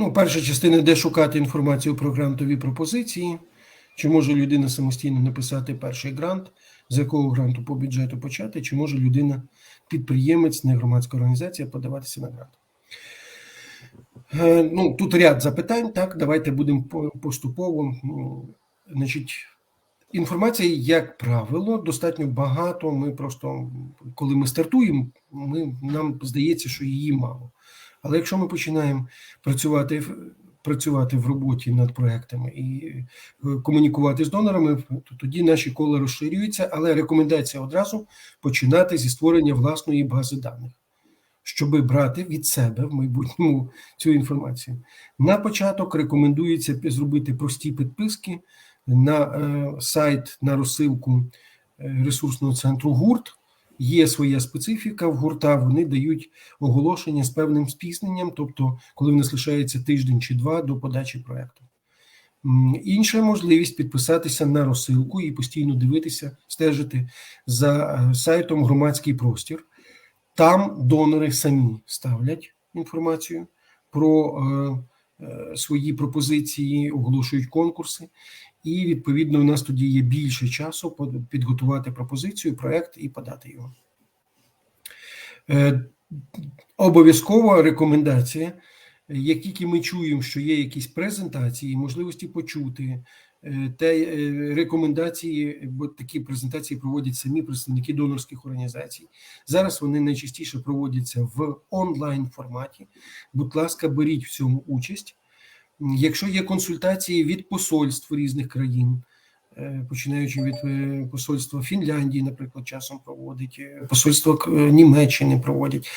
Ну, перша частина, де шукати інформацію про грантові пропозиції. Чи може людина самостійно написати перший грант, з якого гранту по бюджету почати, чи може людина, підприємець, не громадська організація, подаватися на грант. Е, Ну, тут ряд запитань. Так, давайте будемо поступово. Ну, Значить, інформації, як правило, достатньо багато. Ми просто, коли ми стартуємо, ми, нам здається, що її мало. Але якщо ми починаємо працювати працювати в роботі над проектами і е, комунікувати з донорами, то тоді наші кола розширюються, але рекомендація одразу починати зі створення власної бази даних, щоби брати від себе в майбутньому цю інформацію. На початок рекомендується зробити прості підписки на е, сайт на розсилку е, ресурсного центру ГУРТ. Є своя специфіка в гурта, вони дають оголошення з певним спізненням, тобто, коли в нас лишається тиждень чи два до подачі проекту. Інша можливість підписатися на розсилку і постійно дивитися, стежити за е, сайтом Громадський простір. Там донори самі ставлять інформацію про е, е, свої пропозиції, оголошують конкурси, і відповідно у нас тоді є більше часу підготувати пропозицію, проект і подати його. Е, Обов'язкова рекомендація. Як тільки ми чуємо, що є якісь презентації, можливості почути, е, те е, рекомендації, бо такі презентації проводять самі представники донорських організацій. Зараз вони найчастіше проводяться в онлайн форматі. Будь ласка, беріть в цьому участь. Якщо є консультації від посольств різних країн, е, починаючи від е, посольства Фінляндії, наприклад, часом проводить, е, посольство Німеччини проводять.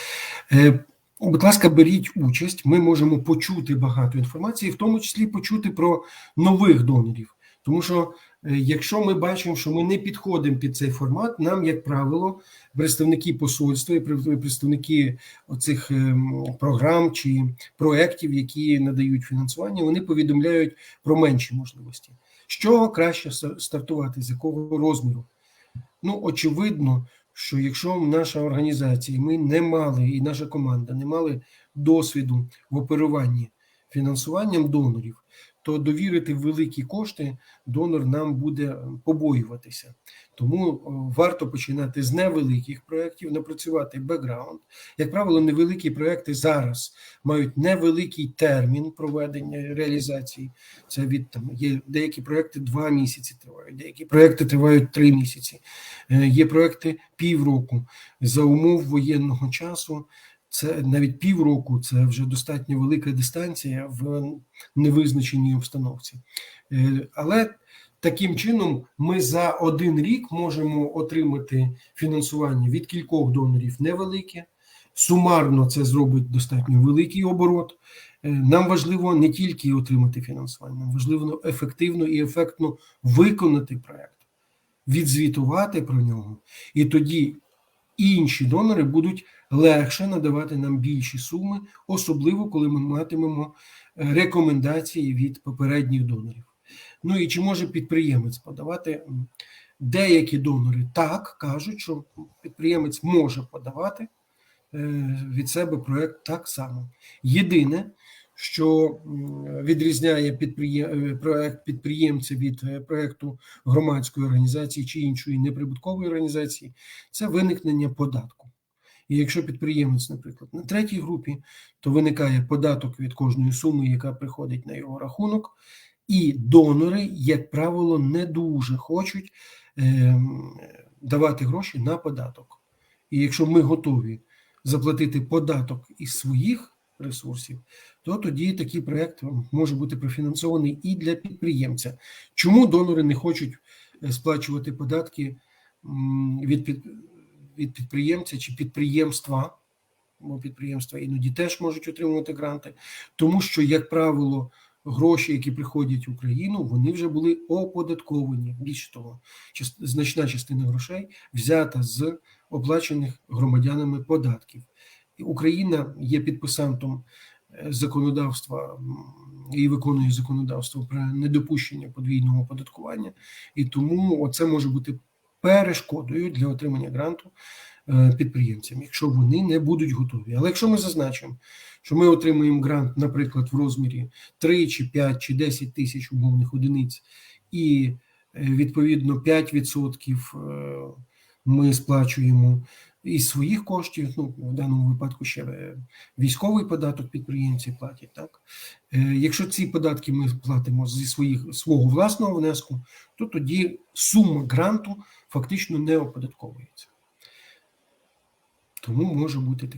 Будь ласка, беріть участь. Ми можемо почути багато інформації, в тому числі почути про нових донорів. Тому що е, якщо ми бачимо, що ми не підходимо під цей формат, нам, як правило, представники посольства і представники оцих ем, програм чи проєктів, які надають фінансування, вони повідомляють про менші можливості. З чого краще стартувати, з якого розміру? Ну, очевидно, що якщо наша організація, ми не мали, і наша команда не мали досвіду в оперуванні фінансуванням донорів, то довірити великі кошти донор нам буде побоюватися. Тому варто починати з невеликих проєктів, напрацювати бекграунд. Як правило, невеликі проєкти зараз мають невеликий термін проведення реалізації. Це від там є деякі проекти два місяці тривають, деякі проекти тривають три місяці. Е, Є проекти півроку за умов воєнного часу. Це навіть півроку, це вже достатньо велика дистанція в невизначеній обстановці. Е, Але таким чином ми за один рік можемо отримати фінансування від кількох донорів невелике. Сумарно це зробить достатньо великий оборот. Е, Нам важливо не тільки отримати фінансування, нам важливо ефективно і ефектно виконати проект, відзвітувати про нього, і тоді інші донори будуть легше надавати нам більші суми, особливо коли ми матимемо е, рекомендації від попередніх донорів. Ну і чи може підприємець подавати? Деякі донори так кажуть, що підприємець може подавати е, від себе проект так само. Єдине, що відрізняє е, проект підприємця від е, проекту громадської організації чи іншої неприбуткової організації, це виникнення податку. І якщо підприємець, наприклад, на третій групі, то виникає податок від кожної суми, яка приходить на його рахунок, і донори, як правило, не дуже хочуть ем, давати гроші на податок. І якщо ми готові заплатити податок із своїх ресурсів, то тоді такий проект може бути профінансований і для підприємця. Чому донори не хочуть е, сплачувати податки від, від підприємця чи підприємства? Бо підприємства іноді теж можуть отримувати гранти, тому що, як правило, гроші, які приходять в Україну, вони вже були оподатковані. Більше того, значна частина грошей взята з оплачених громадянами податків. Україна є підписантом е, законодавства і виконує законодавство про недопущення подвійного оподаткування, і тому це може бути перешкодою для отримання гранту. е, підприємцям, якщо вони не будуть готові. Але якщо ми зазначимо, що ми отримуємо грант, наприклад, в розмірі 3 чи 5 чи 10 тисяч умовних одиниць, і е, відповідно 5% е, ми сплачуємо із своїх коштів, ну в даному випадку ще е, військовий податок підприємці платять. Так Е, якщо ці податки ми платимо зі своїх свого власного внеску, то тоді сума гранту фактично не оподатковується. Тому може бути таке.